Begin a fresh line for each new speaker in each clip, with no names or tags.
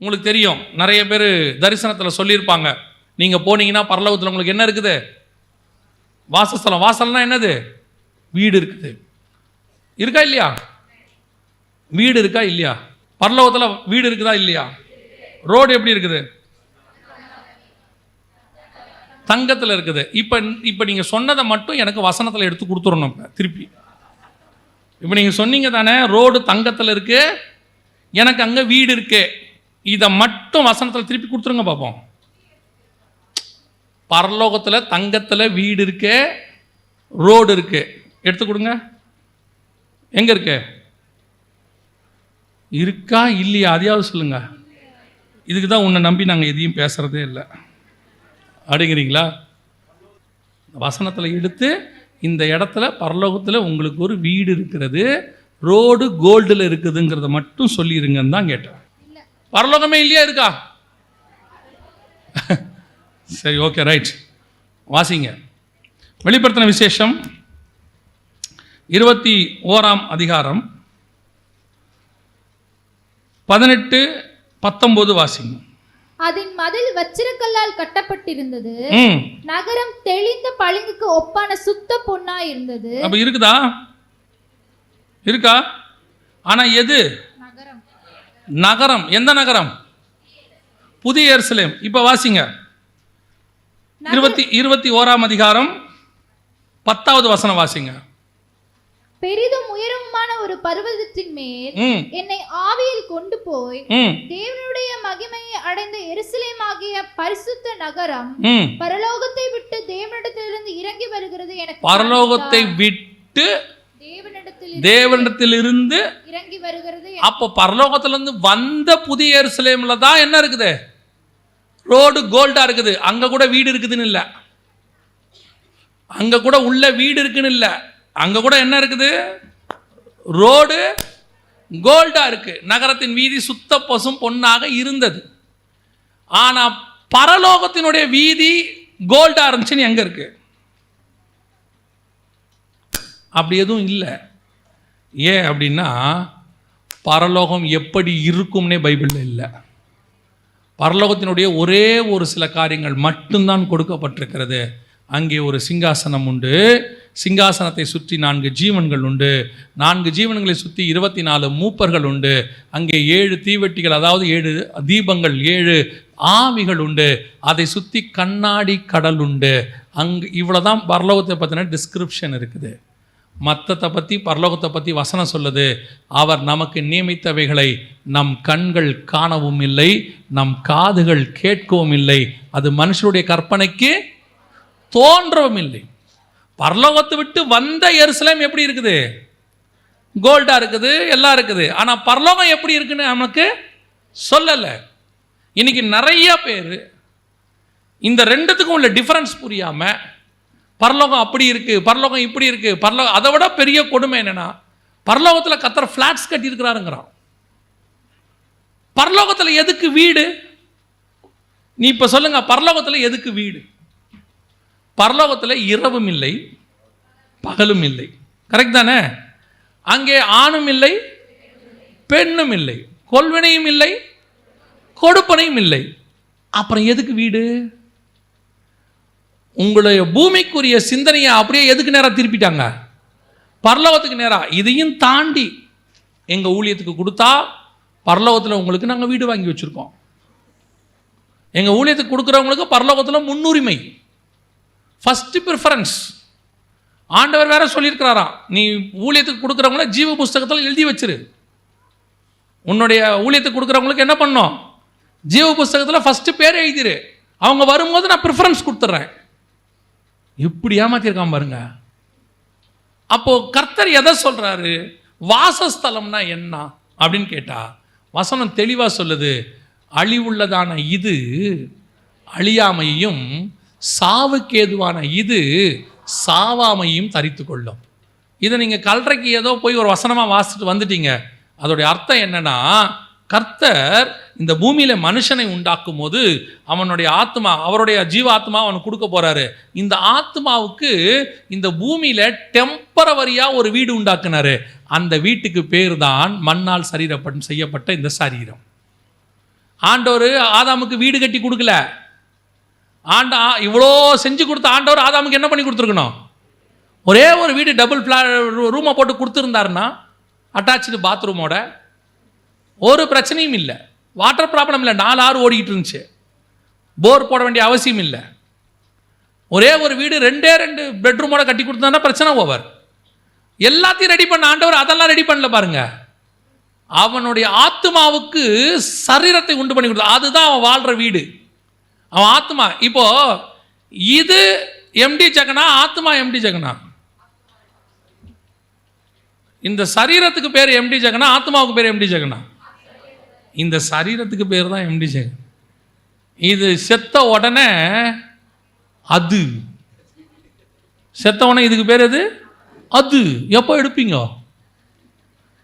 உங்களுக்கு தெரியும். நிறைய பேர் தரிசனத்தில் சொல்லியிருப்பாங்க. நீங்கள் போனீங்கன்னா பரலோகத்தில் உங்களுக்கு என்ன இருக்குது? வாசஸ்தலம். வாசல்னா என்னது? வீடு இருக்குது. இருக்கா இல்லையா? வீடு இருக்கா இல்லையா? பரலோகத்தில் வீடு இருக்குதா இல்லையா? ரோடு எப்படி இருக்குது? தங்கத்தில் இருக்குது. இப்போ இப்போ நீங்கள் சொன்னதை மட்டும் எனக்கு வசனத்தில் எடுத்து கொடுத்துடணும் திருப்பி. இப்போ நீங்கள் சொன்னீங்க தானே ரோடு தங்கத்தில் இருக்குது எனக்கு அங்கே வீடு இருக்குது இதை மட்டும் வசனத்தில் திருப்பி கொடுத்துருங்க பார்ப்போம் பரலோகத்தில் தங்கத்தில் வீடு இருக்கு ரோடு இருக்கு. எடுத்து கொடுங்க. எங்கே இருக்கு? இருக்கா இல்லையா? அதையாவது சொல்லுங்க. இதுக்கு தான் உன்னை நம்பி நாங்கள் எதையும் பேசுகிறதே இல்லை. அப்படிங்கிறீங்களா? வசனத்தில் எடுத்து இந்த இடத்துல பரலோகத்தில் உங்களுக்கு ஒரு வீடு இருக்கிறது ரோடு கோல்டில் இருக்குதுங்கிறத மட்டும் சொல்லிடுங்கன்னு தான் கேட்டேன். பரலோகமே இல்லையா இருக்கா? சரி ஓகே ரைட் வாசிங்க. வெளிப்படுத்தின விசேஷம் இருபத்தி ஓராம் அதிகாரம் பதினெட்டு பத்தொம்போது வாசிங்க.
அதன் மதில் வச்சிரக்கல்லால் கட்டப்பட்டிருந்தது. நகரம் தெளிந்த பளிங்குக்கு ஒப்பான சுத்த பொன்னா இருந்தது
அப்போ இருக்குதா? இருக்கா? ஆனால் எது?
நகரம்.
எந்த நகரம்? புதிய எருசலேம். இப்போ வாசிங்க. இருபத்தி இருபத்தி ஓராம் அதிகாரம் பத்தாவது வசனம் வாசிங்க.
பெரிதும் உயரமுமான ஒரு பர்வதத்தின் மேல் என்னை ஆவியில் கொண்டு போய் தேவனுடைய மகிமையை அடைந்த எருசலேமாகிய பரிசுத்த நகரம் பரலோகத்தை விட்டு தேவனிடத்திலிருந்து இறங்கி வருகிறது எனக்கு
பரலோகத்தை விட்டு தேவனிடத்திலிருந்து
இறங்கி வருகிறது
அப்போ பரலோகத்திலிருந்து வந்த புதிய எருசலேம்ல தான் என்ன இருக்குது? ரோடு கோல்டா இருக்குது. அங்க கூட வீடு இருக்குதுன்னு இல்லை. அங்க கூட உள்ள வீடு இருக்குன்னு இல்லை. அங்க கூட என்ன இருக்குது? ரோடு கோல்டா இருக்கு. நகரத்தின் வீதி சுத்த பசும் பொன்னாக இருந்தது. ஆனா பரலோகத்தினுடைய வீதி கோல்டா இருந்துச்சுன்னு எங்க இருக்கு? அப்படி எதுவும் இல்லை. ஏன் அப்படின்னா பரலோகம் எப்படி இருக்கும்னே பைபிளில் இல்லை. பரலோகத்தினுடைய ஒரே ஒரு சில காரியங்கள் மட்டும்தான் கொடுக்கப்பட்டிருக்கிறது. அங்கே ஒரு சிங்காசனம் உண்டு. சிங்காசனத்தை சுற்றி நான்கு ஜீவன்கள் உண்டு. நான்கு ஜீவன்களை சுற்றி இருபத்தி நாலு மூப்பர்கள் உண்டு. அங்கே ஏழு தீவெட்டிகள் அதாவது ஏழு தீபங்கள் ஏழு ஆவிகள் உண்டு. அதை சுற்றி கண்ணாடி கடல் உண்டு. அங்கே இவ்வளோதான் பரலோகத்தை பற்றின டிஸ்கிரிப்ஷன் இருக்குது. மத்தத்தை பற்றி பரலோகத்தை பற்றி வசனம் சொல்லுது அவர் நமக்கு நியமித்தவைகளை நம் கண்கள் காணவும் இல்லை நம் காதுகள் கேட்கவும் இல்லை. அது மனுஷருடைய கற்பனைக்கு தோன்றவும் இல்லை. பரலோகத்தை விட்டு வந்த எருசலேம் எப்படி இருக்குது? கோல்டாக இருக்குது எல்லாம் இருக்குது. ஆனால் பரலோகம் எப்படி இருக்குன்னு நமக்கு சொல்லலை. இன்னைக்கு நிறைய பேர் இந்த ரெண்டுத்துக்கும் உள்ள டிஃப்ரென்ஸ் புரியாமல் பரலோகம் அப்படி இருக்கு பரலோகம் இப்படி இருக்கு பரலோகம் அதை விட பெரிய கொடுமை என்னென்னா பரலோகத்தில் கத்துற ஃப்ளாட்ஸ் கட்டியிருக்கிறாருங்கிறான். பரலோகத்தில் எதுக்கு வீடு? நீ இப்போ சொல்லுங்க பரலோகத்தில் எதுக்கு வீடு? பரலோகத்தில் இரவும் இல்லை பகலும் இல்லை. கரெக்ட் தானே? அங்கே ஆணும் இல்லை பெண்ணும் இல்லை. கொள்வினையும் இல்லை கொடுப்பனையும் இல்லை. அப்புறம் எதுக்கு வீடு? உங்களுடைய பூமிக்குரிய சிந்தனையை அப்படியே எதுக்கு நேராக திருப்பிட்டாங்க? பரலோகத்துக்கு நேராக இதையும் தாண்டி எங்கள் ஊழியத்துக்கு கொடுத்தா பரலோகத்தில் உங்களுக்கு நாங்கள் வீடு வாங்கி வச்சுருக்கோம். எங்கள் ஊழியத்துக்கு கொடுக்குறவங்களுக்கு பரலோகத்தில் முன்னுரிமை. ஃபஸ்ட்டு ப்ரிஃபரன்ஸ் ஆண்டவர் வேற சொல்லியிருக்கிறாராம் நீ ஊழியத்துக்கு கொடுக்குறவங்கள ஜீவ புஸ்தகத்தில் எழுதி வச்சிரு. உன்னுடைய ஊழியத்துக்கு கொடுக்குறவங்களுக்கு என்ன பண்ணோம்? ஜீவ புஸ்தகத்தில் ஃபஸ்ட்டு பேர் எழுதிரு. அவங்க வரும்போது நான் ப்ரிஃபரன்ஸ் கொடுத்துட்றேன் எப்படி ஏமாத்திருக்கான் பாருங்க. அப்போ கர்த்தர் எதை சொல்றாரு? வாசஸ்தலம்னா என்ன? அப்படின்னு கேட்டா வசனம் தெளிவாக சொல்லுது அழிவுள்ளதான இது அழியாமையும் சாவுக்கேதுவான இது சாவாமையும் தரித்து கொள்ளும் இதை நீங்கள் கல்றைக்கு ஏதோ போய் ஒரு வசனமாக வாசிச்சுட்டு வந்துட்டீங்க. அதோடைய அர்த்தம் என்னன்னா கர்த்தர் இந்த பூமியில் மனுஷனை உண்டாக்கும் போது அவனுடைய ஆத்மா அவருடைய ஜீவாத்மா அவனுக்கு கொடுக்க போகிறாரு இந்த ஆத்மாவுக்கு இந்த பூமியில் டெம்பரவரியாக ஒரு வீடு உண்டாக்குனாரு. அந்த வீட்டுக்கு பேர் தான் மண்ணால் சரீரப்பட்டு செய்யப்பட்ட இந்த சரீரம். ஆண்டவர் ஆதாமுக்கு வீடு கட்டி கொடுக்கல. ஆண்டா இவ்வளோ செஞ்சு கொடுத்த ஆண்டவர் ஆதாமுக்கு என்ன பண்ணி கொடுத்துருக்கணும்? ஒரே ஒரு வீடு டபுள் ஃப்ளா ரூமை போட்டு கொடுத்துருந்தாருன்னா அட்டாச்சு பாத்ரூமோட ஒரு பிரச்சனையும் இல்லை. வாட்டர் ப்ராப்ளம் இல்லை. நாலு ஆறு ஓடிக்கிட்டு இருந்துச்சு. போர் போட வேண்டிய அவசியம் இல்லை. ஒரே ஒரு வீடு ரெண்டே ரெண்டு பெட்ரூமோட கட்டி கொடுத்தா பிரச்சனை ஓவர் எல்லாத்தையும் ரெடி பண்ண ஆண்டவர் அதெல்லாம் ரெடி பண்ணல பாருங்க. அவனுடைய ஆத்மாவுக்கு சரீரத்தை உண்டு பண்ணி கொடுத்தா அதுதான் அவன் வாழ்ற வீடு. அவன் ஆத்மா இப்போ இது எம்டி ஜெகனா ஆத்மா எம்டி ஜெகனா? இந்த சரீரத்துக்கு பேர் எம்டி ஜெகனா ஆத்மாவுக்கு பேர் எம்டி ஜெகனா? இந்த சரீரத்துக்கு பேர் தான் எம்டி ஜெகன் இது செத்த உடனே அது. செத்த உடனே இதுக்கு பேர் எது? அது. எப்போ எடுப்பீங்க?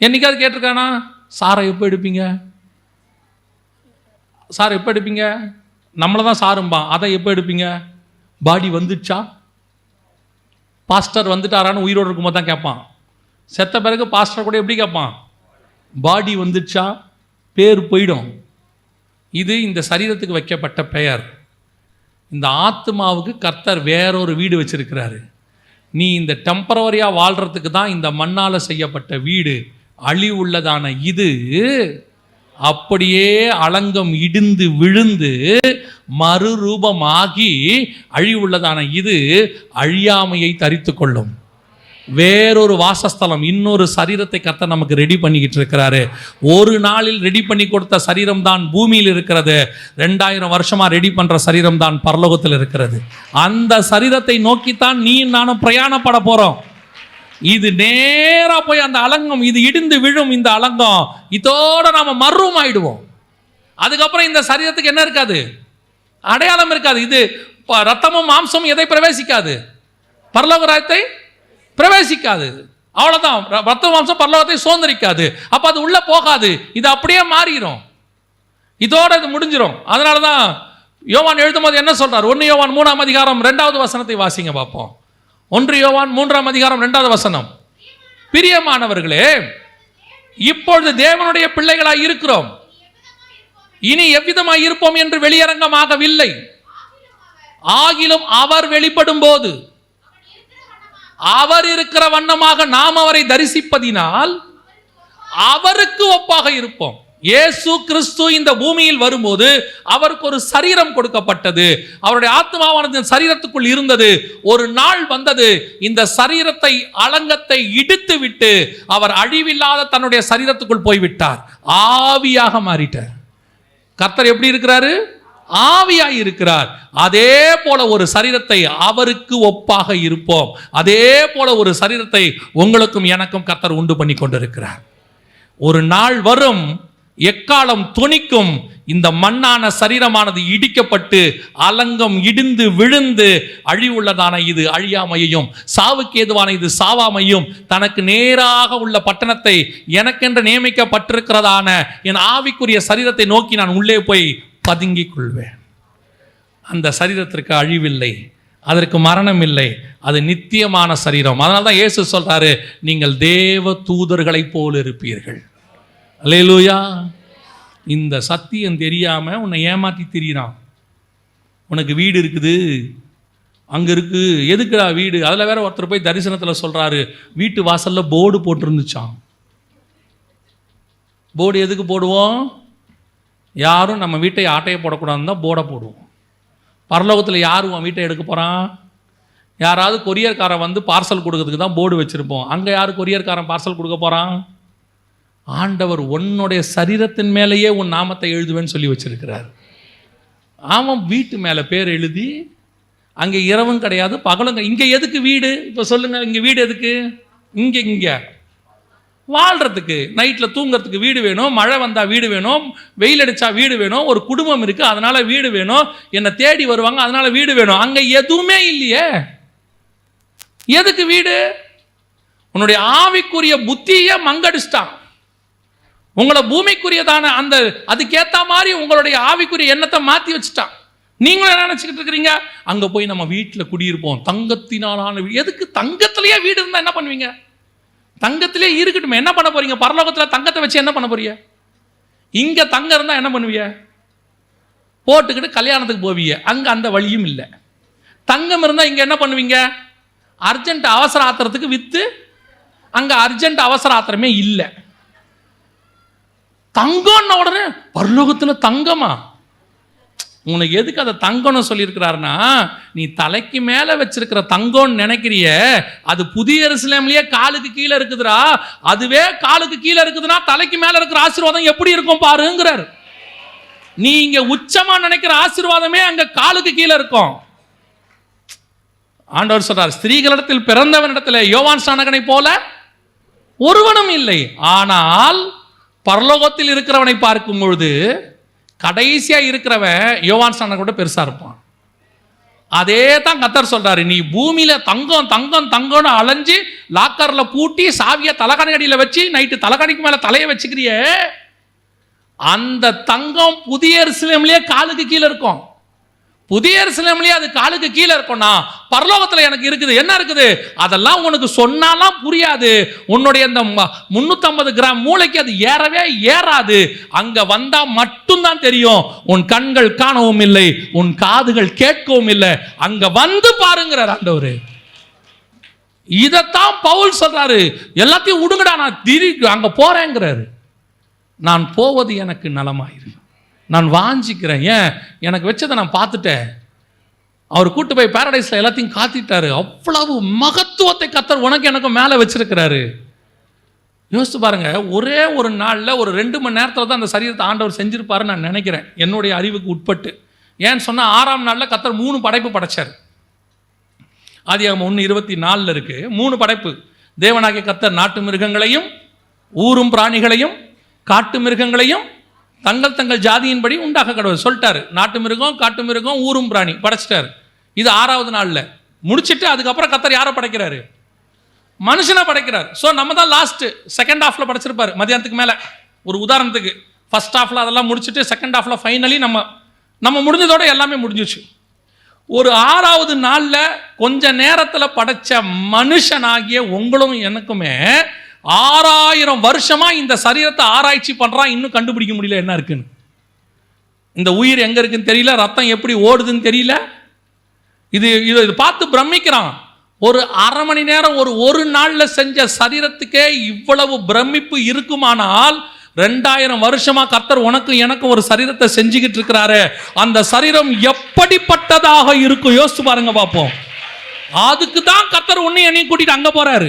என்னைக்காவது கேட்டிருக்கானா? சாரை எப்போ எடுப்பீங்க? சார் எப்போ எடுப்பீங்க? நம்மளை தான் சாரும்பா. அதை எப்போ எடுப்பீங்க? பாடி வந்துடுச்சா? பாஸ்டர் வந்துட்டாரான்னு உயிரோடு இருக்கும்போது தான் கேட்பான். செத்த பிறகு பாஸ்டர் கூட எப்படி கேட்பான்? பாடி வந்துடுச்சா? பேர் போயிடும். இது இந்த சரீரத்துக்கு வைக்கப்பட்ட பெயர். இந்த ஆத்மாவுக்கு கர்த்தர் வேறொரு வீடு வச்சிருக்கிறாரு. நீ இந்த டெம்பரவரியாக வாழ்கிறதுக்கு தான் இந்த மண்ணால் செய்யப்பட்ட வீடு. அழிவுள்ளதான இது அப்படியே அலங்கம் இடிந்து விழுந்து மறுரூபமாகி அழிவுள்ளதான இது அழியாமையை தரித்து கொள்ளும். வேறொரு வாசஸ்தலம் இன்னொரு சரீரத்தை கத்த நமக்கு ரெடி பண்ணிக்கிட்டு இருக்கிறாரு. ஒரு நாளில் ரெடி பண்ணி கொடுத்த சரீரம் தான் பூமியில் இருக்கிறது. ரெண்டாயிரம் வருஷமாக ரெடி பண்ணுற சரீரம் தான் பரலோகத்தில் இருக்கிறது. அந்த சரீரத்தை நோக்கித்தான் நீ நானும் பிரயாணப்பட போகிறோம் இது நேராக போய் அந்த அலங்கம் இது இடிந்து விழும் இந்த அலங்கம். இதோட நாம் மர்வம் ஆயிடுவோம். அதுக்கப்புறம் இந்த சரீரத்துக்கு என்ன இருக்காது? அடையாளம் இருக்காது. இது ப- ரத்தமும் மாம்சமும் எதை பிரவேசிக்காது? பரலோக ராயத்தை பிரவேசிக்காது. அவ்வளோதான் ரத்த மாம்சம் பரலோகத்தை சுதந்திரிக்காது. அப்போ அது உள்ளே போகாது. இது அப்படியே மாறிடும் இதோட இது முடிஞ்சிடும் அதனால தான் யோவான் எழுதும்போது என்ன சொல்கிறார் ஒன்று யோவான் மூணாம் அதிகாரம் ரெண்டாவது வசனத்தை வாசிங்க பார்ப்போம். ஒன்று யோவான் மூன்றாம் அதிகாரம் ரெண்டாவது வசனம். பிரியமானவர்களே இப்பொழுது தேவனுடைய பிள்ளைகளாய் இருக்கிறோம். இனி எவ்விதமாய் இருப்போம் என்று வெளியரங்கமாகவில்லை. ஆகிலும் அவர் வெளிப்படும் போது அவர் இருக்கிற வண்ணமாக நாம் அவரை தரிசிப்பதினால் அவருக்கு ஒப்பாக இருப்போம். இயேசு கிறிஸ்து இந்த பூமியில் வரும்போது அவருக்கு ஒரு சரீரம் கொடுக்கப்பட்டது. அவருடைய ஆத்மாவானது சரீரத்துக்குள் இருந்தது. ஒரு நாள் வந்தது. இந்த சரீரத்தை அலங்கத்தை இடித்து விட்டு அவர் அழிவில்லாத தன்னுடைய சரீரத்துக்குள் போய்விட்டார். ஆவியாக மாறிட்டார். கர்த்தர் எப்படி இருக்கிறாரு? ஆவியாய் இருக்கிறார் அதே போல ஒரு சரீரத்தை அவருக்கு ஒப்பாக இருப்போம். அதே போல ஒரு சரீரத்தை உங்களுக்கும் எனக்கும் கர்த்தர் உண்டு பண்ணி கொண்டிருக்கிறார். ஒரு நாள் வரும் எக்காலம் துணிக்கும் இந்த மண்ணான சரீரமானது இடிக்கப்பட்டு அலங்கம் இடிந்து விழுந்து அழிவுள்ளதான இது அழியாமையையும் சாவுக்கு ஏதுவான இது சாவாமையும் தனக்கு நேராக உள்ள பட்டணத்தை எனக்கென்று நியமிக்கப்பட்டிருக்கிறதான என் ஆவிக்குரிய சரீரத்தை நோக்கி நான் உள்ளே போய் பதுங்கிக் கொள்வேன் அந்த சரீரத்திற்கு அழிவில்லை. அதற்கு மரணம் இல்லை அது நித்தியமான சரீரம். அதனால தான் இயேசு சொல்கிறாரு நீங்கள் தேவ தூதர்களைப் போல இருப்பீர்கள். அல்லேலூயா. இந்த சத்தியம் தெரியாமல் உன்னை ஏமாற்றி திரியிறான். உனக்கு வீடு இருக்குது. அங்கே இருக்குது எதுக்குடா வீடு? அதில் வேற ஒருத்தர் போய் தரிசனத்தில் சொல்கிறாரு வீட்டு வாசலில் போர்டு போட்டிருந்துச்சான் போர்டு எதுக்கு போடுவோம்? யாரும் நம்ம வீட்டை ஆட்டையை போடக்கூடாதுன்னு தான் போர்டை போடுவோம். பரலோகத்தில் யார் உன் வீட்டை எடுக்க போகிறான் யாராவது கொரியர்காரன் வந்து பார்சல் கொடுக்கறதுக்கு தான் போர்டு வச்சுருப்போம். அங்கே யார் கொரியர்காரன் பார்சல் கொடுக்க போகிறான் ஆண்டவர் உன்னுடைய சரீரத்தின் மேலேயே உன் நாமத்தை எழுதுவேன்னு சொல்லி வச்சிருக்கிறார். அவன் வீட்டு மேலே பேர் எழுதி அங்கே இரவும் கிடையாது பகலும் இங்கே எதுக்கு வீடு? இப்போ சொல்லுங்கள் இங்கே வீடு எதுக்கு? இங்கே இங்கே. வாழ்கிறதுக்கு நைட்டில் தூங்குறதுக்கு வீடு வேணும் மழை வந்தால் வீடு வேணும் வெயில் அடித்தா வீடு வேணும் ஒரு குடும்பம் இருக்குது அதனால் வீடு வேணும் என்னை தேடி வருவாங்க அதனால் வீடு வேணும். அங்கே எதுவுமே இல்லையே. எதுக்கு வீடு? உன்னுடைய ஆவிக்குரிய புத்தியை மங்கடிச்சிட்டான். உங்களை பூமிக்குரியதான அந்த அதுக்கேற்ற மாதிரி உங்களுடைய ஆவிக்குரிய எண்ணத்தை மாற்றி வச்சுட்டான். நீங்களும் என்ன நினச்சிக்கிட்டு இருக்கிறீங்க? அங்கே போய் நம்ம வீட்டில் குடியிருப்போம். தங்கத்தினாலான எதுக்கு தங்கத்திலேயே வீடு இருந்தால் என்ன பண்ணுவீங்க? தங்கத்திலே இருக்கட்டும். என்ன பண்ண போறீங்க? பரலோகத்தில் தங்கத்தை வச்சு என்ன பண்ண போறீங்க? இங்க தங்கம் இருந்தா என்ன பண்ணுவீங்க போட்டுக்கிட்டு கல்யாணத்துக்கு போவீங்க அங்கே அந்த வழியும் இல்லை. தங்கம் இருந்தால் இங்கே என்ன பண்ணுவீங்க? அர்ஜென்ட் அவசர ஆத்திரத்துக்கு விற்று அங்கே அர்ஜென்ட் அவசர ஆத்திரமே இல்லை. தங்கம்ன உடனே பரலோகத்தில் தங்கமா? உனக்கு எதுக்கு அதை தங்கம்னு சொல்லியிருக்கிறாருன்னா நீ தலைக்கு மேலே வச்சிருக்கிற தங்கம்னு நினைக்கிறிய அது புதிய எருசலேம்லயே காலுக்கு கீழே இருக்குதுடா. அதுவே காலுக்கு கீழே இருக்குதுன்னா தலைக்கு மேலே இருக்கிற ஆசீர்வாதம் எப்படி இருக்கும் பாருங்கிறார். நீ இங்க உச்சமா நினைக்கிற ஆசீர்வாதமே அங்க காலுக்கு கீழே இருக்கும். ஆண்டவர் சொல்றார் ஸ்திரீகளிடத்தில் பிறந்தவனிடத்தில் யோவான் ஸ்நானகனை போல ஒருவனும் இல்லை. ஆனால் பரலோகத்தில் இருக்கிறவனை பார்க்கும் பொழுது கடைசியாக இருக்கிறவன் யோவான் ஸ்நானகனை கூட பெருசாக இருப்பான். அதே தான் கத்தர் சொல்கிறாரு நீ பூமியில் தங்கம் தங்கம் தங்கம்னு அலைஞ்சு லாக்கரில் பூட்டி சாவியை தலகாணி அடியில் வச்சு நைட்டு தலகாணிக்கு மேலே தலையை வச்சுக்கிறியே? அந்த தங்கம் புதிய சிலம்லேயே காலுக்கு கீழே இருக்கும். புதிய எருசலேம்லயே அது காலுக்கு கீழே இருக்கும்னா பரலோகத்தில் எனக்கு இருக்குது. என்ன இருக்குது? அதெல்லாம் உனக்கு சொன்னாலாம் புரியாது. உன்னுடைய அந்த முந்நூற்றம்பது கிராம் மூளைக்கு அது ஏறவே ஏறாது. அங்கே வந்தால் மட்டும்தான் தெரியும். உன் கண்கள் காணவும் இல்லை உன் காதுகள் கேட்கவும் இல்லை. அங்கே வந்து பாருங்கிறார் ஆண்டவர். இதைத்தான் பவுல் சொல்கிறாரு எல்லாத்தையும் விடுங்கடா நான் திரி அங்கே போகிறேங்கிறாரு நான் போவது எனக்கு நலமாயிரு. நான் வாஞ்சிக்கிறேன். ஏன்? எனக்கு வச்சதை நான் பார்த்துட்டேன். அவர் கூட்டு போய் பேரடைஸில் எல்லாத்தையும் காத்திட்டாரு. அவ்வளவு மகத்துவத்தை கத்தர் உனக்கு எனக்கு மேலே வச்சிருக்கிறாரு. யோசித்து பாருங்க ஒரே ஒரு நாளில் ஒரு ரெண்டு மணி நேரத்தில் தான் அந்த சரீரத்தை ஆண்டவர் செஞ்சிருப்பாருன்னு நான் நினைக்கிறேன். என்னுடைய அறிவுக்கு உட்பட்டு. ஏன்னு சொன்னால் ஆறாம் நாளில் கத்தர் மூணு படைப்பு படைச்சார். ஆதி ஒன்று இருபத்தி நாலில் இருக்குது மூணு படைப்பு. தேவனாகிய கத்தர் நாட்டு மிருகங்களையும் ஊரும் பிராணிகளையும் காட்டு மிருகங்களையும் தங்கள் தங்கள் ஜாதியின்படி உண்டாக கடவுள் சொல்லிட்டாரு. நாட்டு மிருகம் காட்டு மிருகம் ஊரும் பிராணி. படைச்சிட்டாரு. இது ஆறாவது நாளில். முடிச்சுட்டு அதுக்கப்புறம் கத்தர் யாரை படைக்கிறாரு? மனுஷனை படைக்கிறார். ஸோ நம்ம தான் லாஸ்ட் செகண்ட் ஹாஃப்ல படைச்சிருப்பாரு. மதியானத்துக்கு மேலே. ஒரு உதாரணத்துக்கு. ஃபர்ஸ்ட் ஹாஃபில் அதெல்லாம் முடிச்சிட்டு செகண்ட் ஹாஃபில் ஃபைனலி நம்ம நம்ம முடிஞ்சதோட எல்லாமே முடிஞ்சிச்சு. ஒரு ஆறாவது நாளில் கொஞ்ச நேரத்தில் படைச்ச மனுஷனாகிய உங்களும் எனக்குமே ஆறாயிரம் வருஷமா இந்த சரீரத்தை ஆராய்ச்சி பண்றான். இன்னும் கண்டுபிடிக்க முடியல என்ன இருக்குன்னு. இந்த உயிர் எங்க இருக்குன்னு தெரியல ரத்தம் எப்படி ஓடுதுன்னு தெரியல. இது இதை இது பார்த்து பிரமிக்கிறான். ஒரு அரை மணி நேரம் ஒரு ஒரு நாளில் செஞ்ச சரீரத்துக்கே இவ்வளவு பிரமிப்பு இருக்குமானால் ரெண்டாயிரம் வருஷமா கர்த்தர் உனக்கு எனக்கும் ஒரு சரீரத்தை செஞ்சுக்கிட்டு இருக்கிறாரு. அந்த சரீரம் எப்படிப்பட்டதாக இருக்கும்? யோசிச்சு பாருங்க பார்ப்போம் அதுக்கு தான் கர்த்தர் உன்னை என்னையும் கூட்டிட்டு அங்க போறாரு.